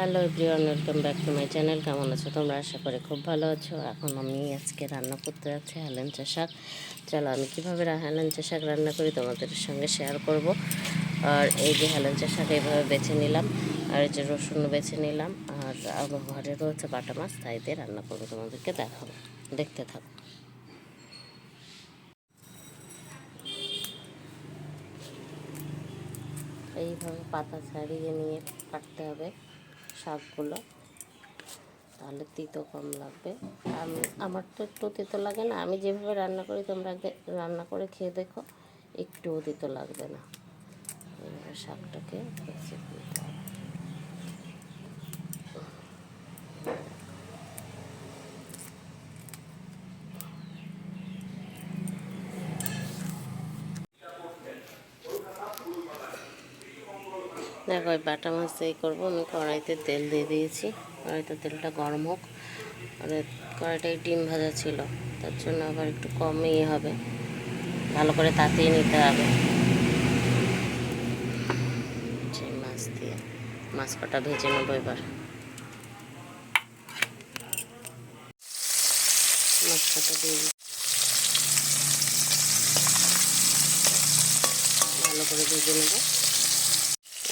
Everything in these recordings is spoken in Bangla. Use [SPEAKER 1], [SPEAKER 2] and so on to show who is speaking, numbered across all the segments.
[SPEAKER 1] Hello everyone welcome back to my channel কেমন আছো তোমরা? আশা করি খুব ভালো আছো। এখন আমি আজকে রান্না করতে যাচ্ছি হেলেঞ্চা শাক চলো, আমি কীভাবে হেলেঞ্চা শাক রান্না করি তোমাদের সঙ্গে শেয়ার করব। আর এই যে হেলেঞ্চা শাক এইভাবে বেছে নিলাম, আর এই যে রসুন বেছে নিলাম, আর আমার ঘরে রয়েছে বাটা মাছ, তাই দিয়ে রান্না করব তোমাদেরকে দেখাবো। দেখতে থাকো। এইভাবে পাতা ছাড়িয়ে নিয়ে কাটতে হবে। শাকগুলো। তাহলে তিতো কম লাগবে। আমি, আমার তো একটু তিতো লাগে না। আমি যেভাবে রান্না করি, তোমরা রান্না করে খেয়ে দেখো। একটুও তিতো লাগবে না। এইভাবে শাকটাকে। দেখো ওই বাটা মাছ এই করব, আমি কড়াইতে তেল দিয়ে দিয়েছি। কড়াইতে তেলটা গরম হোক। আর কড়াইটাই ডিম ভাজা ছিল, তার জন্য আবার একটু কম ইয়ে হবে। ভালো করে তাতিয়ে নিতে হবে। সেই মাছ দিয়ে, মাছ কটা ভেজে নেব এবার। মাছ দিয়ে ভালো করে ভেজে নেব।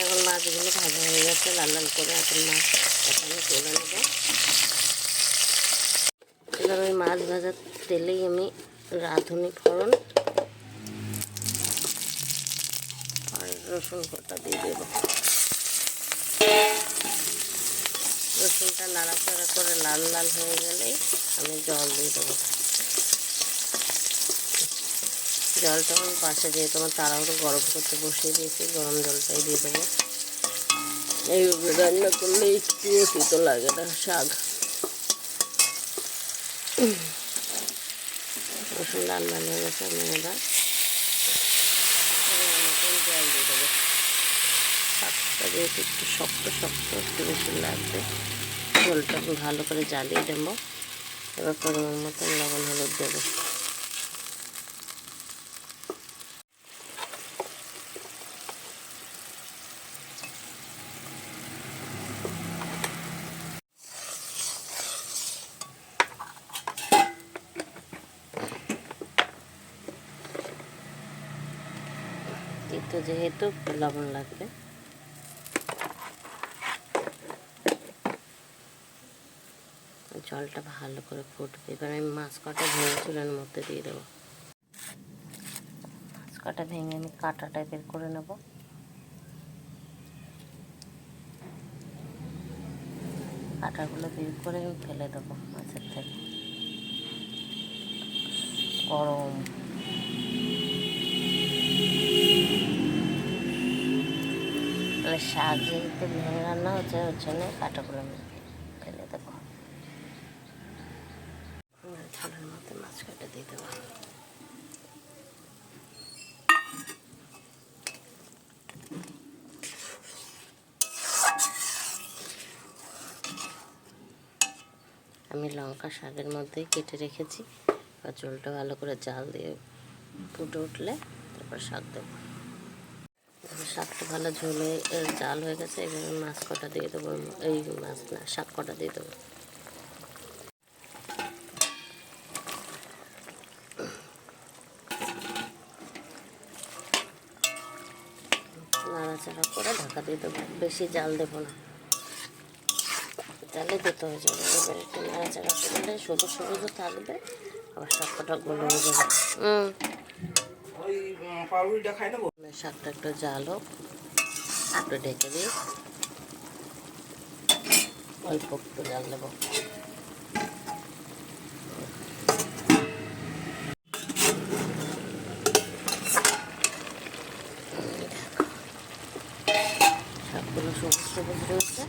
[SPEAKER 1] এখন মাছগুলো ভাজা হয়ে গেছে, লাল লাল করে এখন মাছ এখানে তুলে নেব। এবার ওই মাছ ভাজার তেলেই আমি রাঁধুনি ফোড়ন আর রসুন কটা দিয়ে দেব। রসুনটা নাড়াচাড়া করে লাল লাল হয়ে গেলেই আমি জল দিয়ে দেবো। জলটা আমি পাশে দিয়ে তোমার তাড়াহুড়ো গরম করতে বসিয়ে দিয়েছি, গরম জলটাই দিয়ে দেবো। এইভাবে রান্না করলে একটুও তিতো লাগে না, শাক। রসুন লাল লাল হয়ে গেছে, আমি এবার জল দিয়ে দেবো। শাকটা যেহেতু একটু শক্ত শক্ত, একটু বেশি লাগবে আমি ভালো করে জ্বালিয়ে দেবো। এবার পরিমাণ মতন লবণ হলুদ দেবো তিতো যেহেতু লবণ লাগবে। জলটা ভালো করে ফুটবে। এবার আমি মাছ কটা ভেঙে চুলের মধ্যে দিয়ে দেবো। মাছ কটা ভেঙে আমি কাঁটাটা বের করে নেব। কাঁটাগুলো বের করে আমি ফেলে দেবো মাছের থেকে। গরম। মানে শাক যেহেতু ভেঙে রান্না হচ্ছে ওর জন্য কাটাগুলো ফেলে দেবো ঝোলের মধ্যে মাছ কাটা দিয়ে দেবো। আমি লঙ্কা শাকের মধ্যেই কেটে রেখেছি। আর ঝোলটা ভালো করে জাল দিয়ে ফুটে উঠলে তারপর শাক দেবো। শাকটা ভালো ঝোলে এর জাল হয়ে গেছে এবার মাছ কটা দিয়ে দেবো এই মাছ না, শাক কটা দিয়ে দেবো। নাড়াচাড়া করে ঢাকা দিয়ে দেবো, বেশি জাল দেবো না। তাহলে দিতে হয়ে যাবে এবার একটু নাড়াচাড়া করলে সবুজ সবুজও থাকবে, আবার শাক কটা গলে হয়ে যাবে। হুম।
[SPEAKER 2] ওই পাউরুটিটা খাই নেব।
[SPEAKER 1] শাকটা একটু জাল হোক একটু ঢেকে দিই। অল্প একটু জাল দেবো। শাকগুলো সবুজ সবুজ রয়েছে।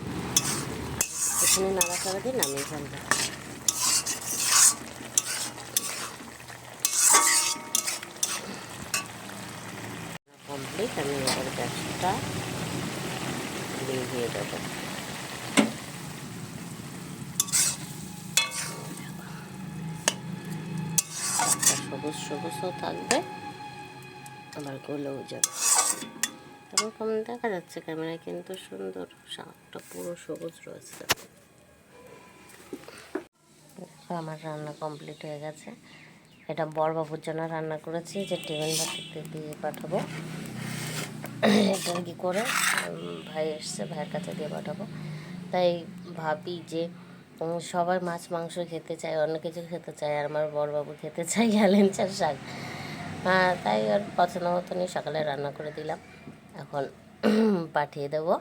[SPEAKER 1] এখানে নাড়াচাড়া দিয়ে নামিয়ে ফেলবে। কমপ্লিট আমি এবার গ্যাসটা দিয়ে দেবো সবুজ সবুজও থাকবে, আবার গলেও যাবে। এরকম দেখা যাচ্ছে ক্যামেরায়, কিন্তু সুন্দর শাকটা পুরো সবুজ রয়েছে। আমার রান্না কমপ্লিট হয়ে গেছে। এটা বরবাবুর জন্য রান্না করেছি, যে টিফিন বাটিতে দিয়ে পাঠাবো। এটা কি করে ভাই এসছে, ভাইয়ের কাছে দিয়ে পাঠাবো। তাই ভাবি যে সবাই মাছ, মাংস খেতে চায় অন্য কিছু খেতে চায় আর আমার বরবাবু খেতে চায় হেলেঞ্চার শাক। তাই আর পছন্দ মতনই সকালে রান্না করে দিলাম। এখন পাঠিয়ে দেবো।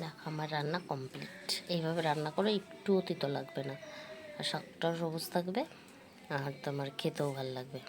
[SPEAKER 1] দেখো, আমার রান্না কমপ্লিট এইভাবে রান্না করে, একটু তিতো লাগবে না। আর শাকটাও সবুজ থাকবে, আর তোমার খেতেও ভালো লাগবে।